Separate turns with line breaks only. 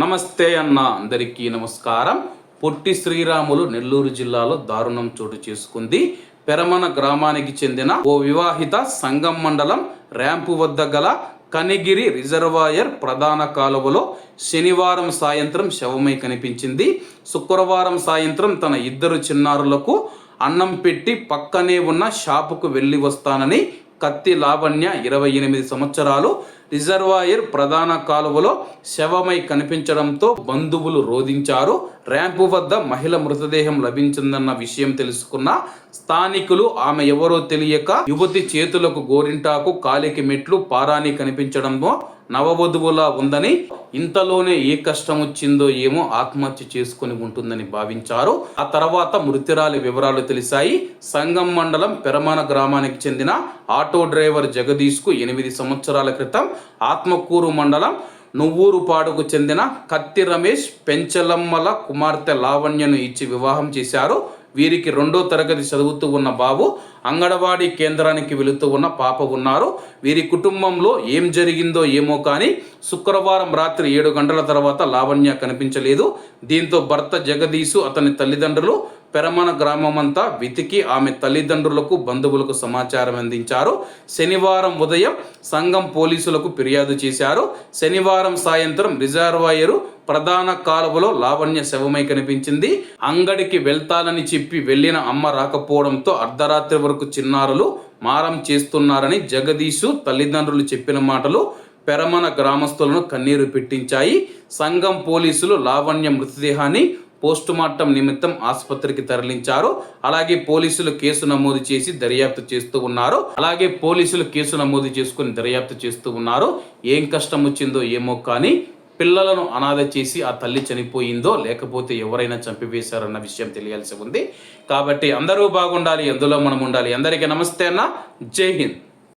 నమస్తే అన్న అందరికీ నమస్కారం. పొట్టి శ్రీరాములు నెల్లూరు జిల్లాలో దారుణం చోటు చేసుకుంది. పెరమన గ్రామానికి చెందిన ఓ వివాహిత సంగం మండలం ర్యాంపు వద్ద గల కనిగిరి రిజర్వాయర్ ప్రధాన కాలువలో శనివారం సాయంత్రం శవమై కనిపించింది. శుక్రవారం సాయంత్రం తన ఇద్దరు చిన్నారులకు అన్నం పెట్టి పక్కనే ఉన్న షాపుకు వెళ్ళి వస్తానని కత్తి లావణ్య ఇరవై ఎనిమిది సంవత్సరాలు రిజర్వాయర్ ప్రధాన కాలువలో శవమై కనిపించడంతో బంధువులు రోధించారు. ర్యాంపు వద్ద మహిళ మృతదేహం లభించిందన్న విషయం తెలుసుకున్న స్థానికులు ఆమె ఎవరో తెలియక యువతి చేతులకు గోరింటాకు కాలికి మెట్లు పారాని కనిపించడంతో నవవధువులా ఉందని ఇంతలోనే ఏ కష్టం వచ్చిందో ఏమో ఆత్మహత్య చేసుకుని ఉంటుందని భావించారు. ఆ తర్వాత మృతురాలి వివరాలు తెలిసాయి సంగం మండలం పెరమాన గ్రామానికి చెందిన ఆటో డ్రైవర్ జగదీష్కు ఎనిమిది సంవత్సరాల క్రితం ఆత్మకూరు మండలం నువ్వూరుపాడుకు చెందిన కత్తి రమేష్ పెంచలమ్మల కుమార్తె లావణ్యను ఇచ్చి వివాహం చేశారు. వీరికి రెండో తరగతి చదువుతూ ఉన్న బాబు అంగన్వాడీ కేంద్రానికి వెళుతూ ఉన్న పాప ఉన్నారు. వీరి కుటుంబంలో ఏం జరిగిందో ఏమో కానీ శుక్రవారం రాత్రి ఏడు గంటల తర్వాత లావణ్య కనిపించలేదు. దీంతో భర్త జగదీశు అతని తల్లిదండ్రులు పెరమన గ్రామమంతా వెతికి ఆమె తల్లిదండ్రులకు బంధువులకు సమాచారం అందించారు. శనివారం ఉదయం సంఘం పోలీసులకు ఫిర్యాదు చేశారు. శనివారం సాయంత్రం రిజర్వాయరు ప్రధాన కాలువలో లావణ్య శవమై కనిపించింది. అంగడికి వెళ్తానని చెప్పి వెళ్ళిన అమ్మ రాకపోవడంతో అర్ధరాత్రి వరకు చిన్నారులు మారం చేస్తున్నారని జగదీషు తల్లిదండ్రులు చెప్పిన మాటలు పెరమన గ్రామస్తులను కన్నీరు పెట్టించాయి. సంఘం పోలీసులు లావణ్య మృతదేహాన్ని పోస్టుమార్టం నిమిత్తం ఆసుపత్రికి తరలించారు. అలాగే పోలీసులు కేసు నమోదు చేసి దర్యాప్తు చేస్తూ ఉన్నారు. అలాగే పోలీసులు కేసు నమోదు చేసుకుని దర్యాప్తు చేస్తూ ఉన్నారు. ఏం కష్టం వచ్చిందో ఏమో కానీ పిల్లలను అనాథ చేసి ఆ తల్లి చనిపోయిందో లేకపోతే ఎవరైనా చంపివేశారన్న విషయం తెలియాల్సి ఉంది. కాబట్టి అందరూ బాగుండాలి ఎందులో మనం ఉండాలి. అందరికీ నమస్తే అన్న. జై హింద్.